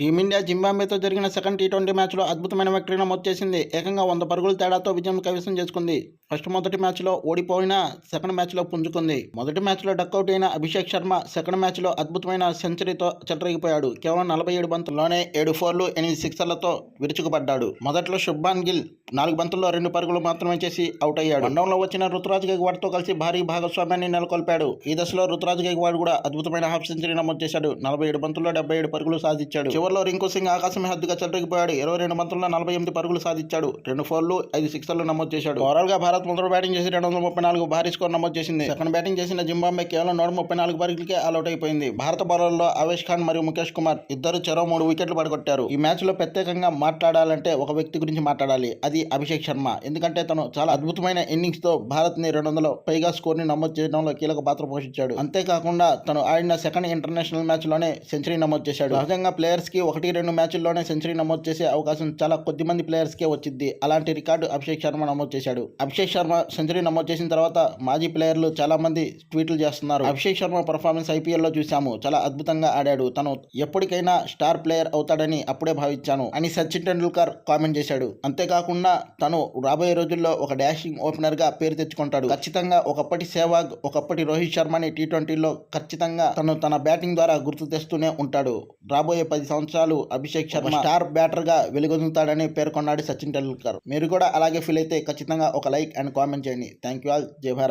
Team India జింబాబేతో జరిగిన second T twenty మ్యాచ్లో అద్భుతమైన విక్టరీ నమోదు చేసింది ఏకంగా వంద పరుగుల తేడాతో విజయం కైవసం చేసుకుంది. ఫస్ట్ మొదటి మ్యాచ్లో ఓడిపోయినా సెకండ్ మ్యాచ్లో పుంజుకుంది. మొదటి మ్యాచ్లో డక్అవుట్ అయిన అభిషేక్ శర్మ సెకండ్ మ్యాచ్లో అద్భుతమైన సెంచరీతో చెలరేగిపోయాడు. కేవలం నలభై ఏడు బంతుల్లోనే ఏడు ఫోర్లు ఎనిమిది సిక్సర్లతో విరుచుకుపడ్డాడు. మొదట్లో శుభాన్ గిల్ నాలుగు బంతుల్లో రెండు పరుగులు మాత్రమే చేసి అవుట్ అయ్యాడు. వన్డౌన్లో వచ్చిన రుతురాజ్ గైక్వాడ్తో కలిసి భారీ భాగస్వామ్యాన్ని నెలకొల్పాడు. ఈ దశలో రుతురాజ్ గైక్వాడ్ కూడా అద్భుతమైన హాఫ్ సెంచరీ నమోదు చేశాడు. నలభై ఏడు బంతుల్లో డెబ్బై ఏడు పరుగులు సాధించాడు. చివరిలో రింకు సింగ్ ఆకాశం హద్దుగా చెలరేగిపోయాడు. ఇరవై రెండు బంతుల్లో నలభై ఎనిమిది పరుగులు సాధించాడు. రెండు ఫోర్లు ఐదు సిక్సర్లు నమోదు చేశాడు. ఓవరాల్గా భారత్ భారత్ మొదటి బ్యాటింగ్ చేసి రెండు వందల ముప్పై నాలుగు భారీ స్కోర్ నమోదు చేసింది. సెకండ్ బ్యాటింగ్ చేసిన జింబాబే కేవలం నూట ముప్పై నాలుగు పరుగులకే అలౌట్ అయిపోయింది. భారత బౌలర్లో ఆవేష్ ఖాన్ మరియు ముఖేష్ కుమార్ ఇద్దరు చెరో మూడు వికెట్లు పడగొట్టారు. ఈ మ్యాచ్లో ప్రత్యేకంగా మాట్లాడాలంటే ఒక వ్యక్తి గురించి మాట్లాడాలి. అది అభిషేక్ శర్మ. ఎందుకంటే తను చాలా అద్భుతమైన ఇన్నింగ్స్తో భారత్ని రెండు వందల పైగా స్కోర్ని నమోదు చేయడంలో కీలక పాత్ర పోషించాడు. అంతేకాకుండా తను ఆడిన సెకండ్ ఇంటర్నేషనల్ మ్యాచ్లోనే సెంచరీ నమోదు చేశాడు. సహజంగా ప్లేయర్స్కి ఒకటి రెండు మ్యాచ్ల్లోనే సెంచరీ నమోదు చేసే అవకాశం చాలా కొద్ది మంది ప్లేయర్స్ కే వచ్చింది. అలాంటి రికార్డు అభిషేక్ శర్మ నమోదు చేశాడు. అభిషేక్ శర్మ సెంచరీ నమోదు చేసిన తర్వాత మాజీ ప్లేయర్లు చాలా మంది ట్వీట్లు చేస్తున్నారు. అభిషేక్ శర్మ పర్ఫార్మెన్స్ ఐపీఎల్లో చూసాము చాలా అద్భుతంగా ఆడాడు. తను ఎప్పటికైనా స్టార్ ప్లేయర్ అవుతాడని అప్పుడే భావించాను అని సచిన్ టెండూల్కర్ కామెంట్ చేశాడు. అంతేకాకుండా తను రాబోయే రోజుల్లో ఒక డాషింగ్ ఓపెనర్గా పేరు తెచ్చుకుంటాడు. ఖచ్చితంగా ఒకప్పటి సేవాగ్ ఒకప్పటి రోహిత్ శర్మని టీ ట్వంటీలో ఖచ్చితంగా తను తన బ్యాటింగ్ ద్వారా గుర్తు తెస్తూనే ఉంటాడు. రాబోయే పది సంవత్సరాలు అభిషేక్ శర్మ స్టార్ బ్యాటర్గా వెలుగొందుతాడని పేర్కొన్నాడు సచిన్ టెండూల్కర్. మీరు కూడా అలాగే ఫీల్ అయితే ఖచ్చితంగా ఒక లైక్ అండ్ కామెంట్ చేయండి. Thank you all. జై భారత్.